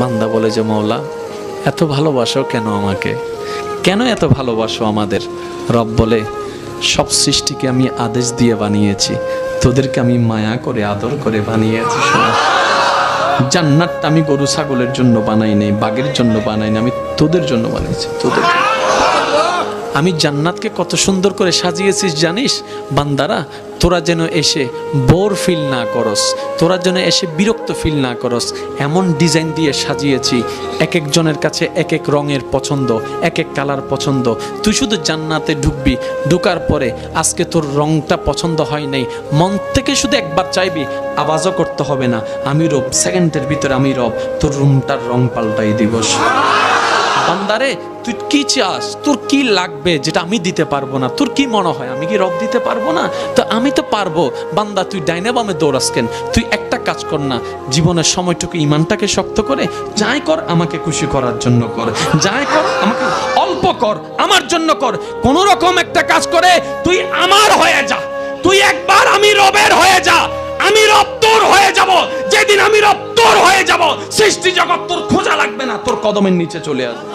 বান্দা বলে যে, মৌলা, এত ভালোবাসো কেন আমাকে? কেন এত ভালোবাসো আমাদের? রব বলে, সব সৃষ্টিকে আমি আদেশ দিয়ে বানিয়েছি। তোদেরকে আমি মায়া করে, আদর করে বানিয়েছি। জান্নাতটা আমি গরু, ছাগলের জন্য বানাই নাই, বাঘের জন্য বানাই নাই, আমি তোদের জন্য বানিয়েছি, তোদের আমি জান্নাতকে কত সুন্দর করে সাজিয়েছিস, জানিস? বান্দারা তোরা যেন এসে বোর ফিল না করস, তোরা যেন এসে বিরক্ত ফিল না করস, এমন ডিজাইন দিয়ে সাজিয়েছি, এক একজনের কাছে এক এক রঙের পছন্দ, এক এক কালার পছন্দ। তুই শুধু জান্নাতে ঢুকবি, ঢুকার পরে আজকে তোর রংটা পছন্দ হয় নাই, মন থেকে শুধু একবার চাইবি, আওয়াজও করতে হবে না। আমি রব সেকেন্ডের ভিতরে আমি রব, তোর রুমটার রং পাল্টাই দিবস। বান্দারে, তুই কি চাস? তোর কি লাগবে যেটা আমি দিতে পারব না? তোর কি মনে হয়, আমি কি রব দিতে পারব না? তো আমি তো পারব। বান্দা, তুই ডাইনে বামে দৌড়াস কেন তুই একটা কাজ কর না, জীবনের সময়টুকু ইমানটাকে শক্ত করে, যাই কর, আমাকে খুশি করার জন্য কর। যাই কর, আমাকে অল্প কর, আমার জন্য কর। কোন রকম একটা কাজ করে, তুই আমার হয়ে যা। তুই একবার আমি রবের হয়ে যা। আমি রব তোর যেদিন আমি রপ্তর তোর হয়ে যাব, সৃষ্টি জগৎ তোর খোঁজা লাগবে না, তোর কদমের নিচে চলে আসবে।